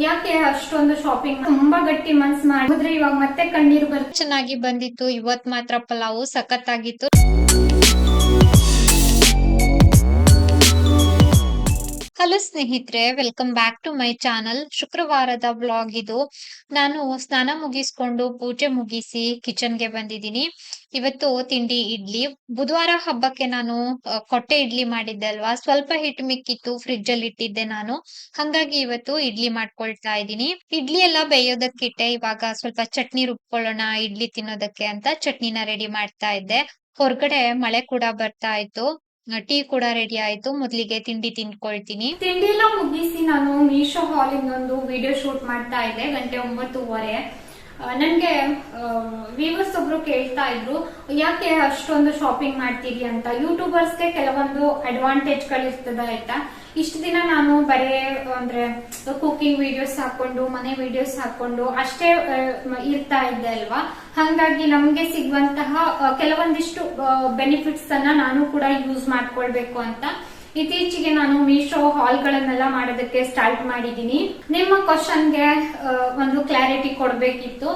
ಯಾಕೆ ಅಷ್ಟೊಂದು ಶಾಪಿಂಗ್ ತುಂಬಾ ಗಟ್ಟಿ ಮನ್ಸ್ ಮಾಡಿದ್ರೆ ಇವಾಗ ಮತ್ತೆ ಕಣ್ಣೀರು ಬರ್ತಾ ಚೆನ್ನಾಗಿ ಬಂದಿತ್ತು. ಇವತ್ ಮಾತ್ರ ಪಲಾವು ಸಖತ್ತಾಗಿತ್ತು. ಹಲೋ ಸ್ನೇಹಿತರೆ welcome back to my channel ಶುಕ್ರವಾರದ ಬ್ಲಾಗ್ ಇದು. ನಾನು ಸ್ನಾನ ಮುಗಿಸ್ಕೊಂಡು ಪೂಜೆ ಮುಗಿಸಿ ಕಿಚನ್ಗೆ ಬಂದಿದ್ದೀನಿ. ಇವತ್ತು ತಿಂಡಿ ಇಡ್ಲಿ. ಬುಧವಾರ ಹಬ್ಬಕ್ಕೆ ನಾನು ಕೊಟ್ಟೆ ಇಡ್ಲಿ ಮಾಡಿದ್ದೆ ಅಲ್ವಾ? ಸ್ವಲ್ಪ ಹಿಟ್ ಮಿಕ್ಕಿತ್ತು ಫ್ರಿಡ್ಜ್ ಅಲ್ಲಿ ಇಟ್ಟಿದ್ದೆ ನಾನು. ಹಂಗಾಗಿ ಇವತ್ತು ಇಡ್ಲಿ ಮಾಡ್ಕೊಳ್ತಾ ಇದ್ದೀನಿ. ಇಡ್ಲಿ ಎಲ್ಲ ಬೇಯೋದಕ್ಕಿಟ್ಟೆ. ಇವಾಗ ಸ್ವಲ್ಪ ಚಟ್ನಿ ರುಬ್ಕೊಳ್ಳೋಣ, ಇಡ್ಲಿ ತಿನ್ನೋದಕ್ಕೆ ಅಂತ ಚಟ್ನಿನ ರೆಡಿ ಮಾಡ್ತಾ ಇದ್ದೆ. ಹೊರಗಡೆ ಮಳೆ ಕೂಡ ಬರ್ತಾ ಇತ್ತು. ಟೀ ಕೂಡ ರೆಡಿ ಆಯ್ತು. ಮೊದ್ಲಿಗೆ ತಿಂಡಿ ತಿನ್ಕೊಳ್ತೀನಿ ತಿಂಡಿ ಎಲ್ಲ ಮುಗಿಸಿ ನಾನು ಮೀಶೋ ಹಾಲಿಂದ ಒಂದು ವಿಡಿಯೋ ಶೂಟ್ ಮಾಡ್ತಾ ಇದ್ದೆ, ಗಂಟೆ ಒಂಬತ್ತೂವರೆ. ನನ್ಗೆ ವ್ಯೂವರ್ಸ್ ಒಬ್ರು ಕೇಳ್ತಾ ಇದ್ರು, ಯಾಕೆ ಅಷ್ಟೊಂದು ಶಾಪಿಂಗ್ ಮಾಡ್ತೀರಿ ಅಂತ? ಯೂಟ್ಯೂಬರ್ಸ್ಗೆ ಕೆಲವೊಂದು ಅಡ್ವಾಂಟೇಜ್ ಗಳಿರ್ತದೆ ಆಯ್ತಾ? ಇಷ್ಟು ದಿನ ನಾನು ಬರೇ, ಅಂದ್ರೆ ಕುಕಿಂಗ್ ವಿಡಿಯೋಸ್ ಹಾಕೊಂಡು ಮನೆ ವಿಡಿಯೋಸ್ ಹಾಕೊಂಡು ಅಷ್ಟೇ ಇರ್ತಾ ಇದ್ದೆ ಅಲ್ವಾ? ಹಂಗಾಗಿ ನಮ್ಗೆ ಸಿಗುವಂತಹ ಕೆಲವೊಂದಿಷ್ಟು ಬೆನಿಫಿಟ್ಸ್ ಅನ್ನ ನಾನು ಕೂಡ ಯೂಸ್ ಮಾಡ್ಕೊಳ್ಬೇಕು ಅಂತ ಇತ್ತೀಚೆಗೆ ನಾನು ಮೀಶೋ ಹಾಲ್ ಗಳನ್ನೆಲ್ಲ ಮಾಡೋದಕ್ಕೆ ಸ್ಟಾರ್ಟ್ ಮಾಡಿದ್ದೀನಿ. ನಿಮ್ಮ ಕ್ವಶನ್ಗೆ ಒಂದು ಕ್ಲಾರಿಟಿ ಕೊಡ್ಬೇಕಿತ್ತು.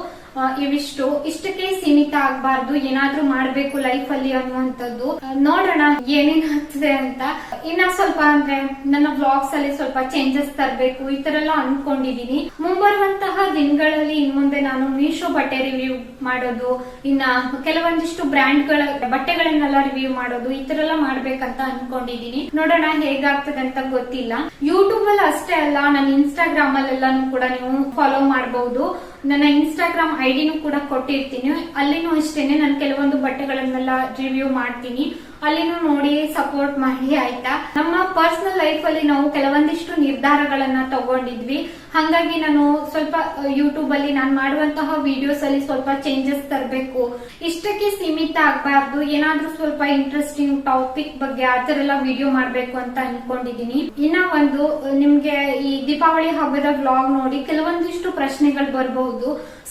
ಇವಿಷ್ಟು. ಇಷ್ಟಕ್ಕೆ ಸೀಮಿತ ಆಗ್ಬಾರ್ದು. ಏನಾದ್ರೂ ಮಾಡ್ಬೇಕು ಲೈಫ್ ಅಲ್ಲಿ ಅನ್ನುವಂಥದ್ದು ನೋಡೋಣ ಏನೇನ್ ಆಗ್ತದೆ ಅಂತ. ಇನ್ನ ಸ್ವಲ್ಪ ಅಂದ್ರೆ ನನ್ನ ಬ್ಲಾಗ್ಸ್ ಅಲ್ಲಿ ಸ್ವಲ್ಪ ಚೇಂಜಸ್ ತರಬೇಕು. ಈ ತರ ಎಲ್ಲ ಅನ್ಕೊಂಡಿದೀನಿ. ಮುಂಬರುವಂತಹ ದಿನಗಳಲ್ಲಿ ಇನ್ ಮುಂದೆ ನಾನು ಮೀಶೋ ಬಟ್ಟೆ ರಿವ್ಯೂ ಮಾಡೋದು. ಇನ್ನ ಕೆಲವೊಂದಿಷ್ಟು ಬ್ರ್ಯಾಂಡ್ಗಳ ಬಟ್ಟೆಗಳನ್ನೆಲ್ಲ ರಿವ್ಯೂ ಮಾಡೋದು. ಈ ತರ ಎಲ್ಲ ಮಾಡ್ಬೇಕಂತ ಅನ್ಕೊಂಡಿದೀನಿ. ನೋಡೋಣ ಹೇಗಾಗ್ತದೆ ಅಂತ ಗೊತ್ತಿಲ್ಲ. ಯೂಟ್ಯೂಬ್ ಅಲ್ಲಿ ಅಷ್ಟೇ ಅಲ್ಲ, ನನ್ನ ಇನ್ಸ್ಟಾಗ್ರಾಮ್ ಅಲ್ಲೆಲ್ಲಾನು ಕೂಡ ನೀವು ಫಾಲೋ ಮಾಡಬಹುದು ನನ್ನ ಇನ್ಸ್ಟಾಗ್ರಾಮ್ ಐಡಿನೂ ಕೂಡ ಕೊಟ್ಟಿರ್ತೀನಿ. ಅಲ್ಲಿನೂ ಅಷ್ಟೇನೆ ನಾನು ಕೆಲವೊಂದು ಬಟ್ಟೆಗಳನ್ನೆಲ್ಲ ರಿವ್ಯೂ ಮಾಡ್ತೀನಿ. ಅಲ್ಲಿನೂ ನೋಡಿ ಸಪೋರ್ಟ್ ಮಾಡಿ, ಆಯ್ತಾ? ನಮ್ಮ ಪರ್ಸನಲ್ ಲೈಫ್ ಅಲ್ಲಿ ನಾವು ಕೆಲವೊಂದಿಷ್ಟು ನಿರ್ಧಾರಗಳನ್ನ ತಗೊಂಡಿದ್ವಿ. ಹಂಗಾಗಿ ನಾನು ಸ್ವಲ್ಪ ಯೂಟ್ಯೂಬ್ ಅಲ್ಲಿ ನಾನು ಮಾಡುವಂತಹ ವಿಡಿಯೋಸ್ ಅಲ್ಲಿ ಸ್ವಲ್ಪ ಚೇಂಜಸ್ ತರಬೇಕು. ಇಷ್ಟಕ್ಕೆ ಸೀಮಿತ ಆಗಬಾರ್ದು. ಏನಾದ್ರೂ ಸ್ವಲ್ಪ ಇಂಟ್ರೆಸ್ಟಿಂಗ್ ಟಾಪಿಕ್ ಬಗ್ಗೆ ಆ ತರ ಎಲ್ಲ ವಿಡಿಯೋ ಮಾಡ್ಬೇಕು ಅಂತ ಅನ್ಕೊಂಡಿದೀನಿ. ಇನ್ನ ಒಂದು ನಿಮ್ಗೆ ಈ ದೀಪಾವಳಿ ಹಬ್ಬದ ವ್ಲಾಗ್ ನೋಡಿ ಕೆಲವೊಂದಿಷ್ಟು ಪ್ರಶ್ನೆಗಳು ಬರಬಹುದು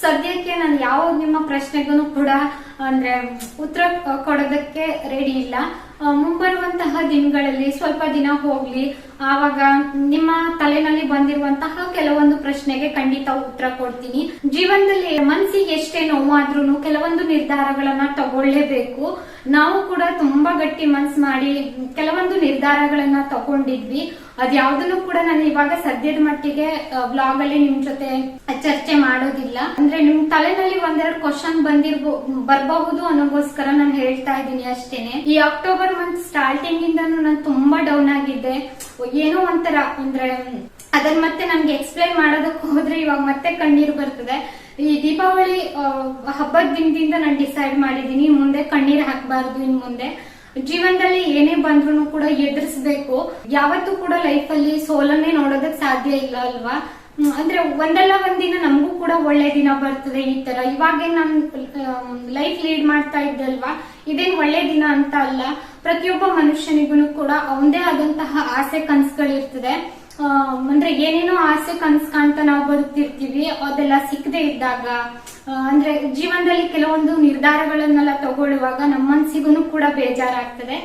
ಸದ್ಯಕ್ಕೆ ನಾನು ಯಾವ ನಿಮ್ಮ ಪ್ರಶ್ನೆಗೂ ಕೂಡ, ಅಂದ್ರೆ, ಉತ್ತರ ಕೊಡೋದಕ್ಕೆ ರೆಡಿ ಇಲ್ಲ. ಮುಂಬರುವಂತಹ ದಿನಗಳಲ್ಲಿ ಸ್ವಲ್ಪ ದಿನ ಹೋಗ್ಲಿ. ಆವಾಗ ನಿಮ್ಮ ತಲೆನಲ್ಲಿ ಬಂದಿರುವಂತಹ ಕೆಲವೊಂದು ಪ್ರಶ್ನೆಗೆ ಖಂಡಿತ ಉತ್ತರ ಕೊಡ್ತೀನಿ. ಜೀವನದಲ್ಲಿ ಮನಸ್ಸಿಗೆ ಎಷ್ಟೇ ನೋವಾದ್ರೂ ಕೆಲವೊಂದು ನಿರ್ಧಾರಗಳನ್ನ ತಗೊಳ್ಳೇಬೇಕು. ನಾವು ಕೂಡ ತುಂಬಾ ಗಟ್ಟಿ ಮನ್ಸ್ ಮಾಡಿ ಕೆಲವೊಂದು ನಿರ್ಧಾರಗಳನ್ನ ತಗೊಂಡಿದ್ವಿ. ಅದ್ಯಾವ್ದನ್ನು ಕೂಡ ನಾನು ಇವಾಗ ಸದ್ಯದ ಮಟ್ಟಿಗೆ ಬ್ಲಾಗ್ ಅಲ್ಲಿ ನಿಮ್ ಜೊತೆ ಚರ್ಚೆ ಮಾಡೋದಿಲ್ಲ. ಅಂದ್ರೆ ನಿಮ್ ತಲೆನಲ್ಲಿ ಒಂದೆರಡು ಕ್ವಶನ್ ಬಂದಿರ್ಬೋ, ಬರ್ಬಹುದು ಅನ್ನೋಗೋಸ್ಕರ ನಾನು ಹೇಳ್ತಾ ಇದ್ದೀನಿ ಅಷ್ಟೇನೆ. ಈ ಅಕ್ಟೋಬರ್ ಮಂತ್ ಸ್ಟಾರ್ಟಿಂಗ್ ಇಂದ ನಾನು ತುಂಬಾ ಡೌನ್ ಆಗಿದ್ದೆ ಏನೋ ಒಂಥರ, ಅಂದ್ರೆ ಅದನ್ನ ಮತ್ತೆ ನಮ್ಗೆ ಎಕ್ಸ್ಪ್ಲೈನ್ ಮಾಡೋದಕ್ಕೆ ಹೋದ್ರೆ ಇವಾಗ ಮತ್ತೆ ಕಣ್ಣೀರು ಬರ್ತದೆ. ಈ ದೀಪಾವಳಿ ಹಬ್ಬದ ದಿನದಿಂದ ನಾನು ಡಿಸೈಡ್ ಮಾಡಿದೀನಿ ಮುಂದೆ ಕಣ್ಣೀರು ಹಾಕಬಾರ್ದು ಇನ್ ಮುಂದೆ. ಜೀವನದಲ್ಲಿ ಏನೇ ಬಂದ್ರು ಕೂಡ ಎದುರಿಸ್ಬೇಕು. ಯಾವತ್ತೂ ಕೂಡ ಲೈಫ್ ಅಲ್ಲಿ ಸೋಲನ್ನೇ ನೋಡೋದಕ್ ಸಾಧ್ಯ ಇಲ್ಲ ಅಲ್ವಾ? ಅಂದ್ರೆ ಒಂದಲ್ಲ ಒಂದಿನ ನಮಗೂ ಕೂಡ ಒಳ್ಳೆ ದಿನ ಬರ್ತದೆ ಈ ತರ. ಇವಾಗೇನ್ ನಾನು ಲೈಫ್ ಲೀಡ್ ಮಾಡ್ತಾ ಇದ್ದಲ್ವಾ ಇದೇನ್ ಒಳ್ಳೆ ದಿನ ಅಂತ ಅಲ್ಲ. ಪ್ರತಿಯೊಬ್ಬ ಮನುಷ್ಯನಿಗೂ ಕೂಡ ಅವಂದೇ ಆದಂತಹ ಆಸೆ ಕನಸುಗಳಿರ್ತದೆ. ಅಂದ್ರೆ ಏನೇನೋ ಆಸೆ ಕನ್ಸ್ಕಾಂತ ನಾವು ಬದುಕ್ತಿರ್ತೀವಿ, ಅದೆಲ್ಲ ಸಿಕ್ಕದೆ ಇದ್ದಾಗ ಅಂದ್ರೆ ಜೀವನದಲ್ಲಿ ಕೆಲವೊಂದು ನಿರ್ಧಾರಗಳನ್ನೆಲ್ಲ ತಗೊಳ್ಳುವಾಗ ನಮ್ಮ ಮನ್ಸಿಗೂ ಕೂಡ ಬೇಜಾರಾಗ್ತದೆ.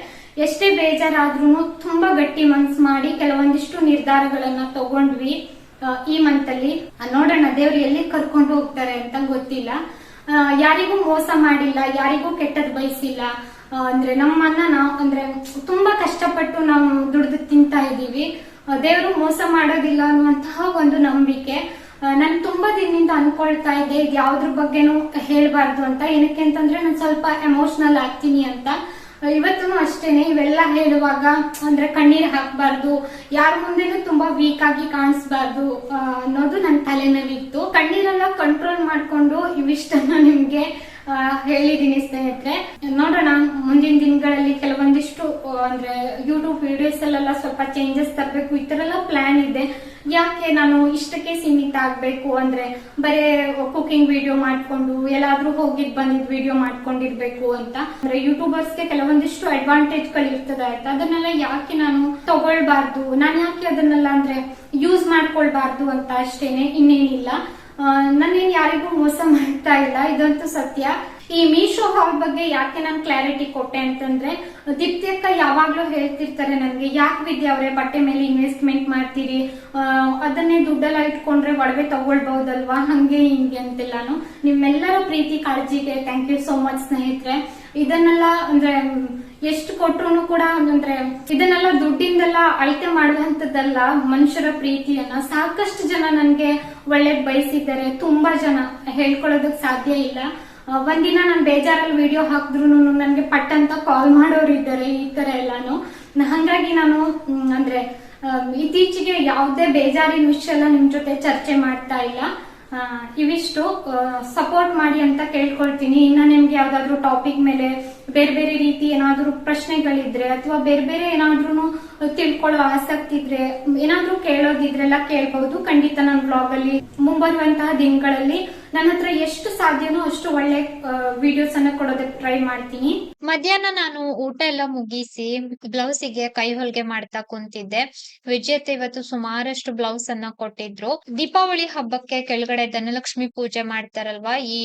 ಎಷ್ಟೇ ಬೇಜಾರಾದ್ರೂ ತುಂಬಾ ಗಟ್ಟಿ ಮನ್ಸು ಮಾಡಿ ಕೆಲವೊಂದಿಷ್ಟು ನಿರ್ಧಾರಗಳನ್ನ ತಗೊಂಡ್ವಿ ಈ ಮಂತ್ ಅಲ್ಲಿ ನೋಡೋಣ, ದೇವ್ರು ಎಲ್ಲಿ ಕರ್ಕೊಂಡು ಹೋಗ್ತಾರೆ ಅಂತ ಗೊತ್ತಿಲ್ಲ. ಯಾರಿಗೂ ಮೋಸ ಮಾಡಿಲ್ಲ, ಯಾರಿಗೂ ಕೆಟ್ಟದ್ ಬಯಸಿಲ್ಲ. ಅಂದ್ರೆ ನಮ್ಮನ್ನ ನಾವು ಅಂದ್ರೆ ತುಂಬಾ ಕಷ್ಟಪಟ್ಟು ನಾವು ದುಡ್ದು ತಿಂತಾ ಇದೀವಿ ದೇವರು ಮೋಸ ಮಾಡೋದಿಲ್ಲ ಅನ್ನುವಂತಹ ಒಂದು ನಂಬಿಕೆ. ನಾನು ತುಂಬಾ ದಿನದಿಂದ ಅನ್ಕೊಳ್ತಾ ಇದ್ದೆ, ಇದು ಯಾವ್ದ್ರ ಬಗ್ಗೆನೂ ಹೇಳ್ಬಾರ್ದು ಅಂತ. ಏನಕ್ಕೆ ಅಂತಂದ್ರೆ ನಾನು ಸ್ವಲ್ಪ ಎಮೋಷನಲ್ ಆಗ್ತೀನಿ ಅಂತ. ಇವತ್ತೂ ಅಷ್ಟೇನೆ, ಇವೆಲ್ಲ ಹೇಳುವಾಗ, ಅಂದ್ರೆ ಕಣ್ಣೀರ್ ಹಾಕ್ಬಾರ್ದು, ಯಾರ ಮುಂದೆನೂ ತುಂಬಾ ವೀಕ್ ಆಗಿ ಕಾಣಿಸ್ಬಾರ್ದು ಅನ್ನೋದು ನನ್ನ ತಲೆನಲ್ಲಿತ್ತು. ಕಣ್ಣೀರೆಲ್ಲ ಕಂಟ್ರೋಲ್ ಮಾಡ್ಕೊಂಡು ಇವಿಷ್ಟನ್ನ ನಿಮ್ಗೆ ಆ, ಹೇಳಿದೀನಿ ಸ್ನೇಹಿತರೆ. ನೋಡೋಣ ಮುಂದಿನ ದಿನಗಳಲ್ಲಿ ಕೆಲವೊಂದಿಷ್ಟು ಅಂದ್ರೆ ಯೂಟ್ಯೂಬ್ ವಿಡಿಯೋಸ್ ಅಲ್ಲೆಲ್ಲ ಸ್ವಲ್ಪ ಚೇಂಜಸ್ ತರಬೇಕು ಈ ತರ ಎಲ್ಲ ಪ್ಲಾನ್ ಇದೆ. ಯಾಕೆ ನಾನು ಇಷ್ಟಕ್ಕೆ ಸೀಮಿತ ಆಗ್ಬೇಕು? ಅಂದ್ರೆ ಬರೇ ಕುಕಿಂಗ್ ವಿಡಿಯೋ ಮಾಡ್ಕೊಂಡು ಎಲ್ಲಾದ್ರೂ ಹೋಗಿದ್ ಬಂದಿದ್ ವಿಡಿಯೋ ಮಾಡ್ಕೊಂಡಿರ್ಬೇಕು ಅಂತ. ಅಂದ್ರೆ ಯೂಟ್ಯೂಬರ್ಸ್ಗೆ ಕೆಲವೊಂದಿಷ್ಟು ಅಡ್ವಾಂಟೇಜ್ಗಳು ಇರ್ತದೆ ಆಯ್ತಾ? ಅದನ್ನೆಲ್ಲ ಯಾಕೆ ನಾನು ತಗೊಳ್ಬಾರ್ದು? ನಾನು ಯಾಕೆ ಅದನ್ನೆಲ್ಲ ಅಂದ್ರೆ ಯೂಸ್ ಮಾಡ್ಕೊಳ್ಬಾರ್ದು ಅಂತ ಅಷ್ಟೇನೆ ಇನ್ನೇನಿಲ್ಲ. ನಾನೇನ್ ಯಾರಿಗೂ ಮೋಸ ಮಾಡ್ತಾ ಇಲ್ಲ, ಇದಂತೂ ಸತ್ಯ. ಈ ಮೀಶೋ ಹಾಲ್ ಬಗ್ಗೆ ಯಾಕೆ ನಾನು ಕ್ಲಾರಿಟಿ ಕೊಟ್ಟೆ ಅಂತಂದ್ರೆ ದೀಪ್ತಿ ಅಕ್ಕ ಯಾವಾಗ್ಲೂ ಹೇಳ್ತಿರ್ತಾರೆ ನನಗೆ, ಯಾಕೆ ವಿದ್ಯೆ ಅವರೇ, ಬಟ್ಟೆ ಮೇಲೆ ಇನ್ವೆಸ್ಟ್ಮೆಂಟ್ ಮಾಡ್ತೀರಿ? ಅದನ್ನೇ ದುಡ್ಡೆಲ್ಲ ಇಟ್ಕೊಂಡ್ರೆ ಒಡವೆ ತಗೊಳ್ಬಹುದಲ್ವಾ? ಹಂಗೆ ಹಿಂಗೆ ಅಂತೆಲ್ಲಾನು. ನಿಮ್ಮೆಲ್ಲರ ಪ್ರೀತಿ, ಕಾಳಜಿಗೆ ಥ್ಯಾಂಕ್ ಯು ಸೋ ಮಚ್ ಸ್ನೇಹಿತರೆ. ಇದನ್ನೆಲ್ಲ ಅಂದ್ರೆ, ಎಷ್ಟು ಕೊಟ್ರು ಕೂಡ ಅಂದ್ರೆ, ಇದನ್ನೆಲ್ಲ ದುಡ್ಡಿಂದೆಲ್ಲ ಅಳತೆ ಮಾಡುವಂತದ್ದಲ್ಲ ಮನುಷ್ಯರ ಪ್ರೀತಿಯನ್ನ ಸಾಕಷ್ಟು ಜನ ನನ್ಗೆ ಒಳ್ಳೇದ್ ಬಯಸಿದ್ದಾರೆ, ತುಂಬಾ ಜನ. ಹೇಳ್ಕೊಳ್ಳೋದಕ್ ಸಾಧ್ಯ ಇಲ್ಲ. ಒಂದಿನ ನಾನು ಬೇಜಾರಲ್ಲಿ ವಿಡಿಯೋ ಹಾಕಿದ್ರು ನನ್ಗೆ ಪಟ್ ಅಂತ ಕಾಲ್ ಮಾಡೋರು ಇದ್ದಾರೆ, ಈ ತರ ಎಲ್ಲಾನು. ಹಾಗಾಗಿ ನಾನು ಅಂದ್ರೆ ಇತ್ತೀಚೆಗೆ ಯಾವುದೇ ಬೇಜಾರಿನ ವಿಷಯ ಎಲ್ಲ ನಿಮ್ ಜೊತೆ ಚರ್ಚೆ ಮಾಡ್ತಾ ಇಲ್ಲ. ಇವಿಷ್ಟು ಸಪೋರ್ಟ್ ಮಾಡಿ ಅಂತ ಕೇಳ್ಕೊಳ್ತೀನಿ. ಇನ್ನ ನಿಮ್ಗೆ ಯಾವ್ದಾದ್ರು ಟಾಪಿಕ್ ಮೇಲೆ ಬೇರೆ ಬೇರೆ ರೀತಿ ಏನಾದ್ರೂ ಪ್ರಶ್ನೆಗಳಿದ್ರೆ ಅಥವಾ ಬೇರೆ ಬೇರೆ ಏನಾದ್ರೂ ತಿಳ್ಕೊಳ್ಳೋ ಆಸಕ್ತಿ ಇದ್ರೆ, ಏನಾದ್ರೂ ಕೇಳೋದಿದ್ರೆಲ್ಲ ಕೇಳ್ಬಹುದು. ಖಂಡಿತ ನನ್ನ ಬ್ಲಾಗ್ ಅಲ್ಲಿ ಮುಂಬರುವಂತಹ ದಿನಗಳಲ್ಲಿ ನನ್ನ ಹತ್ರ ಎಷ್ಟು ಸಾಧ್ಯನೋ ಅಷ್ಟು ಒಳ್ಳೆ ವಿಡಿಯೋಸ್ ಅನ್ನ ಕೊಡೋದಕ್ಕೆ ಟ್ರೈ ಮಾಡ್ತೀನಿ. ಮಧ್ಯಾಹ್ನ ನಾನು ಊಟ ಎಲ್ಲ ಮುಗಿಸಿ ಬ್ಲೌಸಿಗೆ ಕೈ ಹೊಲಿಗೆ ಮಾಡ್ತಾ ಕುಂತಿದ್ದೆ. ವಿಜೇತ ಇವತ್ತು ಸುಮಾರಷ್ಟು ಬ್ಲೌಸ್ ಅನ್ನ ಕೊಟ್ಟಿದ್ರು. ದೀಪಾವಳಿ ಹಬ್ಬಕ್ಕೆ ಕೆಳಗಡೆ ಧನಲಕ್ಷ್ಮಿ ಪೂಜೆ ಮಾಡ್ತಾರಲ್ವಾ, ಈ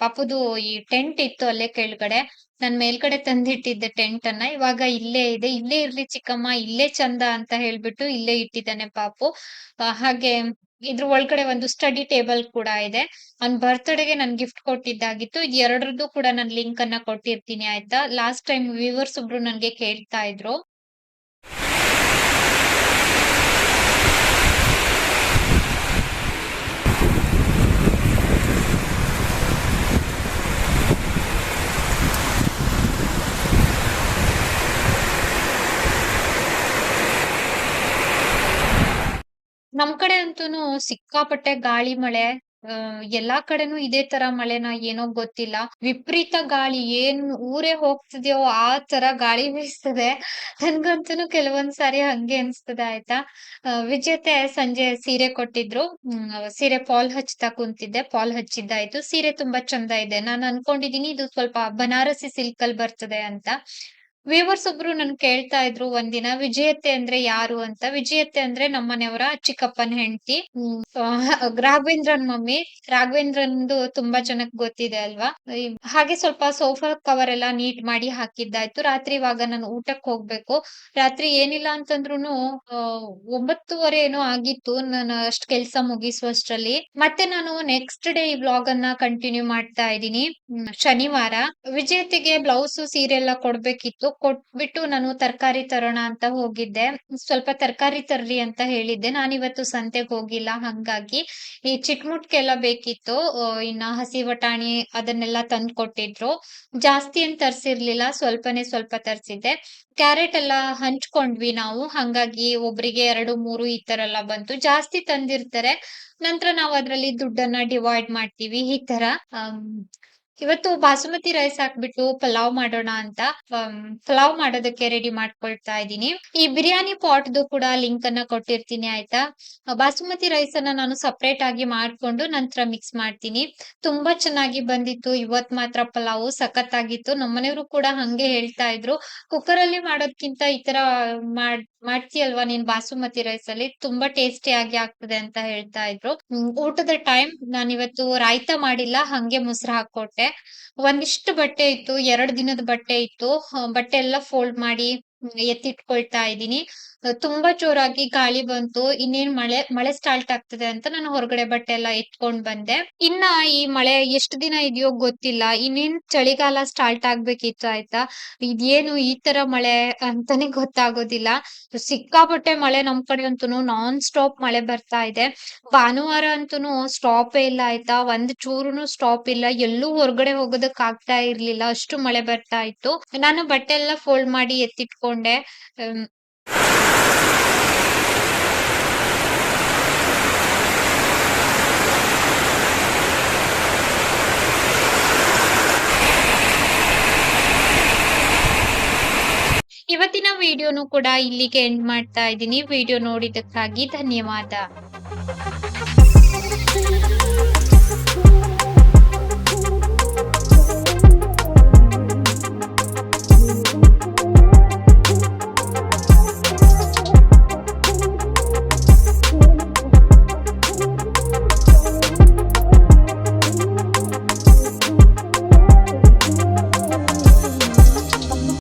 ಪಾಪುದು ಈ ಟೆಂಟ್ ಇತ್ತು ಅಲ್ಲೇ ಕೆಳಗಡೆ. ನಾನ್ ಮೇಲ್ಗಡೆ ತಂದಿಟ್ಟಿದ್ದೆ ಟೆಂಟ್ ಅನ್ನ. ಇವಾಗ ಇಲ್ಲೇ ಇದೆ. ಇಲ್ಲೇ ಇರ್ಲಿ ಚಿಕ್ಕಮ್ಮ, ಇಲ್ಲೇ ಚಂದ ಅಂತ ಹೇಳ್ಬಿಟ್ಟು ಇಲ್ಲೇ ಇಟ್ಟಿದ್ದಾನೆ ಪಾಪು. ಹಾಗೆ ಇದ್ರ ಒಳಗಡೆ ಒಂದು ಸ್ಟಡಿ ಟೇಬಲ್ ಕೂಡ ಇದೆ. ಅವ್ನ್ ಬರ್ತ್ಡೇಗೆ ನನ್ ಗಿಫ್ಟ್ ಕೊಟ್ಟಿದ್ದಾಗಿತ್ತು. ಇದ್ ಎರಡರದ್ದು ಕೂಡ ನಾನು ಲಿಂಕ್ ಅನ್ನ ಕೊಟ್ಟಿರ್ತೀನಿ, ಆಯ್ತಾ? ಲಾಸ್ಟ್ ಟೈಮ್ ವ್ಯೂವರ್ಸ್ ಒಬ್ರು ನನ್ಗೆ ಕೇಳ್ತಾ ಇದ್ರು. ನಮ್ ಕಡೆ ಅಂತೂನು ಸಿಕ್ಕಾಪಟ್ಟೆ ಗಾಳಿ ಮಳೆ ಅಹ್ ಎಲ್ಲಾ ಕಡೆನೂ ಇದೇ ತರ ಮಳೆನ ಏನೋ ಗೊತ್ತಿಲ್ಲ. ವಿಪರೀತ ಗಾಳಿ, ಏನ್ ಊರೇ ಹೋಗ್ತಿದ್ಯೋ ಆ ತರ ಗಾಳಿ ಬೀಸ್ತದೆ ನನ್ಗಂತೂ ಕೆಲವೊಂದ್ ಸಾರಿ ಹಂಗೆ ಅನ್ಸ್ತದೆ ಆಯ್ತಾ? ವಿಜೇತೆ ಸಂಜೆ ಸೀರೆ ಕೊಟ್ಟಿದ್ರು. ಸೀರೆ ಪಾಲ್ ಹಚ್ತಾ ಕುಂತಿದ್ದೆ. ಫಾಲ್ ಹಚ್ಚಿದ್ದಾಯ್ತು. ಸೀರೆ ತುಂಬಾ ಚಂದ ಇದೆ. ನಾನು ಅನ್ಕೊಂಡಿದೀನಿ ಇದು ಸ್ವಲ್ಪ ಬನಾರಸಿ ಸಿಲ್ಕ್ ಅಲ್ಲಿ ಬರ್ತದೆ ಅಂತ. ವ್ಯೂವರ್ಸ್ ಒಬ್ರು ನನ್ ಕೇಳ್ತಾ ಇದ್ರು ಒಂದಿನ, ವಿಜಯತೆ ಅಂದ್ರೆ ಯಾರು ಅಂತ. ವಿಜಯತೆ ಅಂದ್ರೆ ನಮ್ಮನೆಯವರ ಚಿಕ್ಕಪ್ಪನ ಹೆಂಡತಿ. ರಾಘವೇಂದ್ರನ್ ಮಮ್ಮಿ. ರಾಘವೇಂದ್ರನ್ದು ತುಂಬಾ ಜನಕ್ ಗೊತ್ತಿದೆ ಅಲ್ವಾ? ಹಾಗೆ ಸ್ವಲ್ಪ ಸೋಫಾ ಕವರ್ ಎಲ್ಲ ನೀಟ್ ಮಾಡಿ ಹಾಕಿದ್ದಾಯ್ತು. ರಾತ್ರಿ ಇವಾಗ ನಾನು ಊಟಕ್ ಹೋಗ್ಬೇಕು. ರಾತ್ರಿ ಏನಿಲ್ಲ ಅಂತಂದ್ರುನು ಒಂಬತ್ತುವರೆ ಏನೋ ಆಗಿತ್ತು. ನಾನು ಅಷ್ಟ್ ಕೆಲ್ಸ ಮುಗಿಸುವಷ್ಟ್ರಲ್ಲಿ. ಮತ್ತೆ ನಾನು ನೆಕ್ಸ್ಟ್ ಡೇ ಈ ವ್ಲಾಗ್ ಅನ್ನ ಕಂಟಿನ್ಯೂ ಮಾಡ್ತಾ ಇದ್ದೀನಿ. ಶನಿವಾರ. ವಿಜೇತಿಗೆ ಬ್ಲೌಸ್, ಸೀರೆ ಎಲ್ಲ ಕೊಡ್ಬೇಕಿತ್ತು. ಕೊಟ್ಬಿಟ್ಟು ನಾನು ತರಕಾರಿ ತರೋಣ ಅಂತ ಹೋಗಿದ್ದೆ. ಸ್ವಲ್ಪ ತರಕಾರಿ ತರ್ರಿ ಅಂತ ಹೇಳಿದ್ದೆ. ನಾನಿವತ್ತು ಸಂತೆಗೆ ಹೋಗಿಲ್ಲ. ಹಂಗಾಗಿ ಈ ಚಿಟ್ಮುಟ್ಕೆಲ್ಲ ಬೇಕಿತ್ತು. ಇನ್ನ ಹಸಿ ವಟಾಣಿ ಅದನ್ನೆಲ್ಲ ತಂದ್ ಕೊಟ್ಟಿದ್ರು. ಜಾಸ್ತಿ ಏನ್ ತರ್ಸಿರ್ಲಿಲ್ಲ. ಸ್ವಲ್ಪನೇ ಸ್ವಲ್ಪ ತರ್ಸಿದ್ದೆ. ಕ್ಯಾರೆಟ್ ಎಲ್ಲ ಹಂಚ್ಕೊಂಡ್ವಿ ನಾವು. ಹಂಗಾಗಿ ಒಬ್ರಿಗೆ ಎರಡು, ಮೂರು ಈ ತರ ಎಲ್ಲ ಬಂತು. ಜಾಸ್ತಿ ತಂದಿರ್ತಾರೆ. ನಂತರ ನಾವು ಅದ್ರಲ್ಲಿ ದುಡ್ಡನ್ನ ಡಿವೈಡ್ ಮಾಡ್ತೀವಿ. ಈ ತರ. ಇವತ್ತು ಬಾಸುಮತಿ ರೈಸ್ ಹಾಕ್ಬಿಟ್ಟು ಪಲಾವ್ ಮಾಡೋಣ ಅಂತ ಪಲಾವ್ ಮಾಡೋದಕ್ಕೆ ರೆಡಿ ಮಾಡ್ಕೊಳ್ತಾ ಇದ್ದೀನಿ. ಈ ಬಿರಿಯಾನಿ ಪಾಟ್ದು ಕೂಡ ಲಿಂಕ್ ಅನ್ನ ಕೊಟ್ಟಿರ್ತೀನಿ, ಆಯ್ತಾ? ಬಾಸುಮತಿ ರೈಸ್ ಅನ್ನ ನಾನು ಸಪ್ರೇಟ್ ಆಗಿ ಮಾಡ್ಕೊಂಡು ನಂತರ ಮಿಕ್ಸ್ ಮಾಡ್ತೀನಿ. ತುಂಬಾ ಚೆನ್ನಾಗಿ ಬಂದಿತ್ತು. ಇವತ್ ಮಾತ್ರ ಪಲಾವ್ ಸಖತ್ ಆಗಿತ್ತು ನಮ್ಮನೆಯವರು ಕೂಡ ಹಂಗೆ ಹೇಳ್ತಾ ಇದ್ರು. ಕುಕ್ಕರ್ ಅಲ್ಲಿ ಮಾಡೋದ್ಕಿಂತ ಈ ತರ ಮಾಡ್ ಮಾಡ್ತೀಯಲ್ವಾ ನೀನ್ ಬಾಸುಮತಿ ರೈಸ್ ಅಲ್ಲಿ? ತುಂಬಾ ಟೇಸ್ಟಿ ಆಗಿ ಆಗ್ತದೆ ಅಂತ ಹೇಳ್ತಾ ಇದ್ರು. ಊಟದ ಟೈಮ್ ನಾನು ಇವತ್ತು ರಾಯ್ತ ಮಾಡಿಲ್ಲ, ಹಂಗೆ ಮೊಸರು ಹಾಕೊಟ್ಟೆ ಒಂದಿಷ್ಟು ಬಟ್ಟೆ ಇತ್ತು, ಎರಡ್ ದಿನದ ಬಟ್ಟೆ ಇತ್ತು. ಬಟ್ಟೆ ಎಲ್ಲ ಫೋಲ್ಡ್ ಮಾಡಿ ಎತ್ತಿಟ್ಕೊಳ್ತಾ ಇದ್ದೀನಿ. ಆ, ತುಂಬಾ ಜೋರಾಗಿ ಗಾಳಿ ಬಂತು. ಇನ್ನೇನ್ ಮಳೆ ಮಳೆ ಸ್ಟಾರ್ಟ್ ಆಗ್ತದೆ ಅಂತ ನಾನು ಹೊರಗಡೆ ಬಟ್ಟೆ ಎಲ್ಲ ಎತ್ಕೊಂಡ್ ಬಂದೆ. ಇನ್ನ ಈ ಮಳೆ ಎಷ್ಟು ದಿನ ಇದೆಯೋ ಗೊತ್ತಿಲ್ಲ. ಇನ್ನೇನ್ ಚಳಿಗಾಲ ಸ್ಟಾರ್ಟ್ ಆಗ್ಬೇಕಿತ್ತು ಆಯ್ತಾ? ಇದೇನು ಈ ತರ ಮಳೆ ಅಂತಾನೆ ಗೊತ್ತಾಗೋದಿಲ್ಲ. ಸಿಕ್ಕಾಪಟ್ಟೆ ಮಳೆ ನಮ್ ಕಡೆ ಅಂತೂ ನಾನ್ ಸ್ಟಾಪ್ ಮಳೆ ಬರ್ತಾ ಇದೆ. ಭಾನುವಾರ ಅಂತೂ ಸ್ಟಾಪೇ ಇಲ್ಲ ಆಯ್ತಾ? ಒಂದ್ ಚೂರುನು ಸ್ಟಾಪ್ ಇಲ್ಲ. ಎಲ್ಲೂ ಹೊರಗಡೆ ಹೋಗೋದಕ್ ಆಗ್ತಾ ಇರ್ಲಿಲ್ಲ. ಅಷ್ಟು ಮಳೆ ಬರ್ತಾ ಇತ್ತು. ನಾನು ಬಟ್ಟೆ ಎಲ್ಲ ಫೋಲ್ಡ್ ಮಾಡಿ ಎತ್ತಿಟ್ಕೊಂಡೆ ಇವತ್ತಿನ ವಿಡಿಯೋನು ಕೂಡ ಇಲ್ಲಿಗೆ ಎಂಡ್ ಮಾಡ್ತಾ ಇದ್ದೀನಿ. ವಿಡಿಯೋ ನೋಡಿದ್ದಕ್ಕಾಗಿ ಧನ್ಯವಾದ.